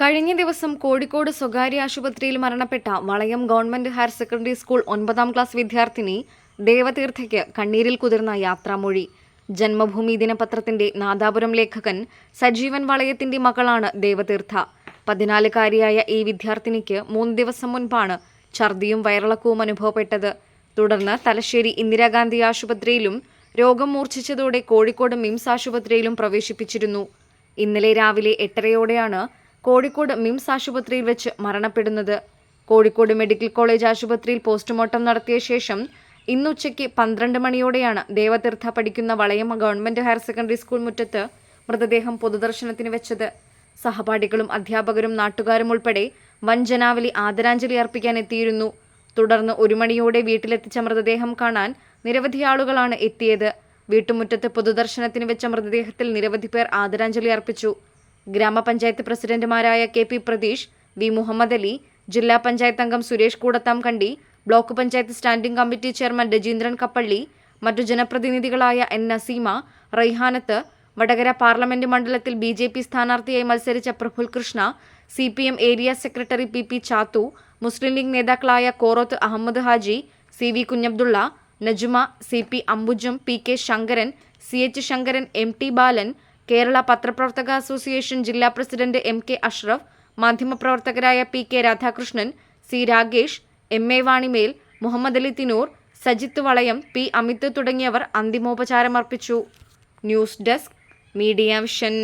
കഴിഞ്ഞ ദിവസം കോഴിക്കോട് സ്വകാര്യ ആശുപത്രിയിൽ മരണപ്പെട്ട Valayam government higher secondary school ഒൻപതാം ക്ലാസ് വിദ്യാർത്ഥിനി ദേവതീർത്ഥയ്ക്ക് കണ്ണീരിൽ കുതിർന്ന യാത്രാമൊഴി. ജന്മഭൂമി ദിനപത്രത്തിന്റെ നാദാപുരം ലേഖകൻ സജീവൻ വളയത്തിന്റെ മകളാണ് ദേവതീർത്ഥ. പതിനാലുകാരിയായ ഈ വിദ്യാർത്ഥിനിക്ക് മൂന്ന് ദിവസം മുൻപാണ് ഛർദിയും വയറിളക്കവും അനുഭവപ്പെട്ടത്. തുടർന്ന് തലശ്ശേരി ഇന്ദിരാഗാന്ധി ആശുപത്രിയിലും രോഗം മൂർച്ഛിച്ചതോടെ കോഴിക്കോട് മിംസ് ആശുപത്രിയിലും പ്രവേശിപ്പിച്ചിരുന്നു. ഇന്നലെ രാവിലെ എട്ടരയോടെയാണ് കോഴിക്കോട് മിംസ് ആശുപത്രിയിൽ വെച്ച് മരണപ്പെടുന്നത്. കോഴിക്കോട് മെഡിക്കൽ കോളേജ് ആശുപത്രിയിൽ പോസ്റ്റ്മോർട്ടം നടത്തിയ ശേഷം ഇന്നുച്ചയ്ക്ക് പന്ത്രണ്ട് മണിയോടെയാണ് ദേവതീർത്ഥ പഠിക്കുന്ന Valayam government higher secondary school മുറ്റത്ത് മൃതദേഹം പൊതുദർശനത്തിന് വെച്ചത്. സഹപാഠികളും അധ്യാപകരും നാട്ടുകാരും ഉൾപ്പെടെ വൻ ജനാവലി ആദരാഞ്ജലി അർപ്പിക്കാൻ എത്തിയിരുന്നു. തുടർന്ന് ഒരു മണിയോടെ വീട്ടിലെത്തിച്ച മൃതദേഹം കാണാൻ നിരവധി ആളുകളാണ് എത്തിയത്. വീട്ടുമുറ്റത്ത് പൊതുദർശനത്തിന് വെച്ച മൃതദേഹത്തിൽ നിരവധി പേർ ആദരാഞ്ജലി അർപ്പിച്ചു. ഗ്രാമപഞ്ചായത്ത് പ്രസിഡന്റുമാരായ K P Pratheesh V Muhammad Ali ജില്ലാ പഞ്ചായത്ത് അംഗം Suresh Koodatham Kandi block panchayat standing committee chairman Rajeendran Kappally മറ്റു ജനപ്രതിനിധികളായ എൻ നസീമ റൈഹാനത്ത് വടകര പാർലമെന്റ് മണ്ഡലത്തിൽ ബി ജെ പി സ്ഥാനാർത്ഥിയായി മത്സരിച്ച Praful Krishna C P M area secretary P P Chathu Muslim League നേതാക്കളായ Koroth Ahammed Haji C V Kunhabdulla Najuma C P Ambujam P K Sankaran C H Sankaran M T Balan Kerala പത്രപ്രവർത്തക association ജില്ലാ president M K Ashraf മാധ്യമപ്രവർത്തകരായ P K Radhakrishnan C Ragesh M A Vanimel Muhammad Ali Thinoor Sajith Valayam P Amith തുടങ്ങിയവർ അന്തിമോപചാരമർപ്പിച്ചു. News desk media vision.